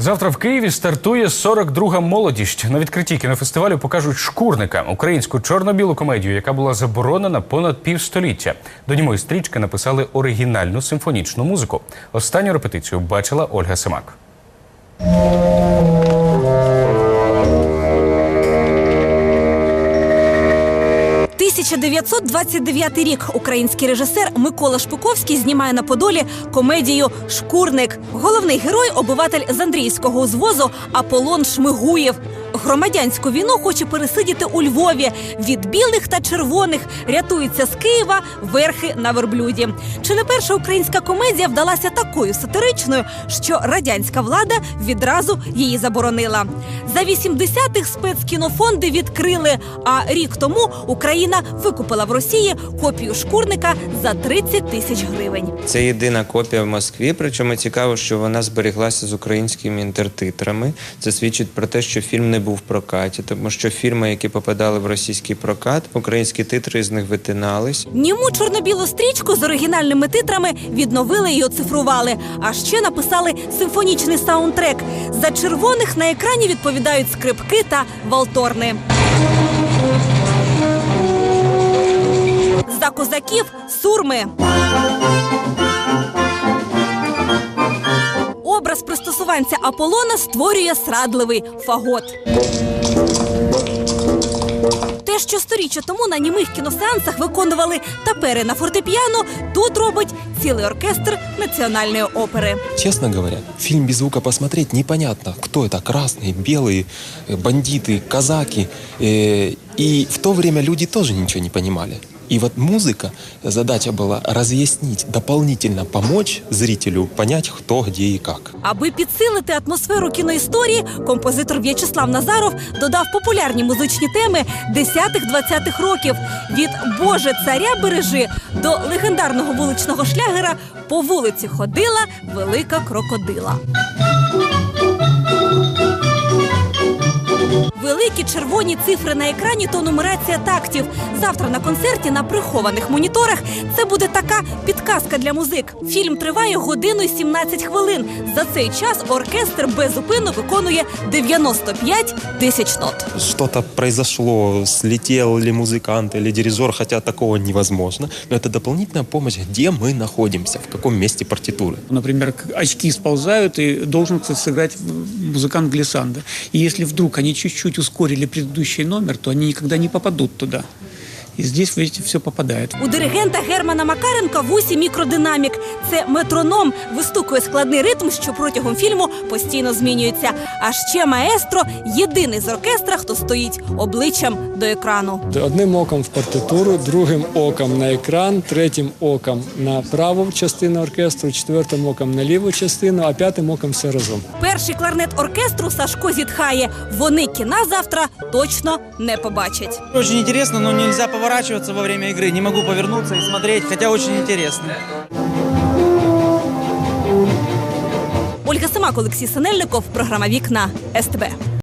Завтра в Києві стартує 42-га молодість. На відкритті кінофестивалю покажуть шкурника українську чорно-білу комедію, яка була заборонена понад півстоліття. До німої стрічки написали оригінальну симфонічну музику. Останню репетицію бачила Ольга Семак. 1929 рік український режисер Микола Шпиковський знімає на Подолі комедію Шкурник. Головний герой обиватель з Андріївського узвозу Аполлон Шмигуєв. Громадянську війну хоче пересидіти у Львові. Від білих та червоних рятується з Києва верхи на верблюді. Чи не перша українська комедія вдалася такою сатиричною, що радянська влада відразу її заборонила? За 80-х спецкінофонди відкрили. А рік тому Україна викупила в Росії копію шкурника за 30 тисяч гривень. Це єдина копія в Москві. Причому цікаво, що вона зберіглася з українськими інтертитрами. Це свідчить про те, що фільм не був в прокаті, тому що фільми, які попадали в російський прокат, українські титри з них витинались. Німу чорно-білу стрічку з оригінальними титрами відновили і оцифрували. А ще написали симфонічний саундтрек. За червоних на екрані відповідають скрипки та валторни. За козаків сурми. Образ пристосуванця Аполлона створює срадливий фагот. Те, що сторіччя тому на німих кіносеансах виконували тапери на фортепіано, тут робить цілий оркестр національної опери. Честно говоря, фильм без звука посмотреть непонятно, кто это, красные, белые, э, бандиты, казаки. Э, И в то время люди тоже ничего не понимали. И вот музыка, задача была разъяснить, дополнительно помочь зрителю понять, кто, где и как. Аби підсилити атмосферу кіноісторії, композитор В'ячеслав Назаров додав популярні музичні теми 10-20-х років від Боже царя бережи до легендарного вуличного шлягера По вулиці ходила велика крокодила. Великі червоні цифри на екрані то нумерація тактів. Завтра на концерті на прихованих моніторах це буде така підказка для музик. Фільм триває годину й 17 хвилин. За цей час оркестр безупинно виконує 95 тисяч нот. Что-то произошло, слетел ли музыкант или дирижер, хотя такого невозможно. Но это дополнительная помощь, где мы находимся, в каком месте партитуры. Например, к- очки сползают, и должен кстати, сыграть в- музыкант глиссанда. И если вдруг они чуть-чуть ускорили предыдущий номер, то они никогда не попадут туда. И здесь, видите, все попадает. У диригента Германа Макаренка в усі мікродинамік. Це метроном вистукує складний ритм, що протягом фільму постійно змінюється. А ще маестро єдиний з оркестра, хто стоїть обличчям до екрану. Одним оком в партитуру, другим оком на екран, третім оком на праву частину оркестру, четвертим оком на ліву частину, а п'ятим оком все разом. Перший кларнет оркестру Сашко зітхає. Вони кіна завтра точно не побачать. Очень интересно, но нельзя поворачиваться во время игры. Не могу повернуться и смотреть, хотя очень интересно. Ольга Семак, Олексій Синельников, програма Вікна СТБ.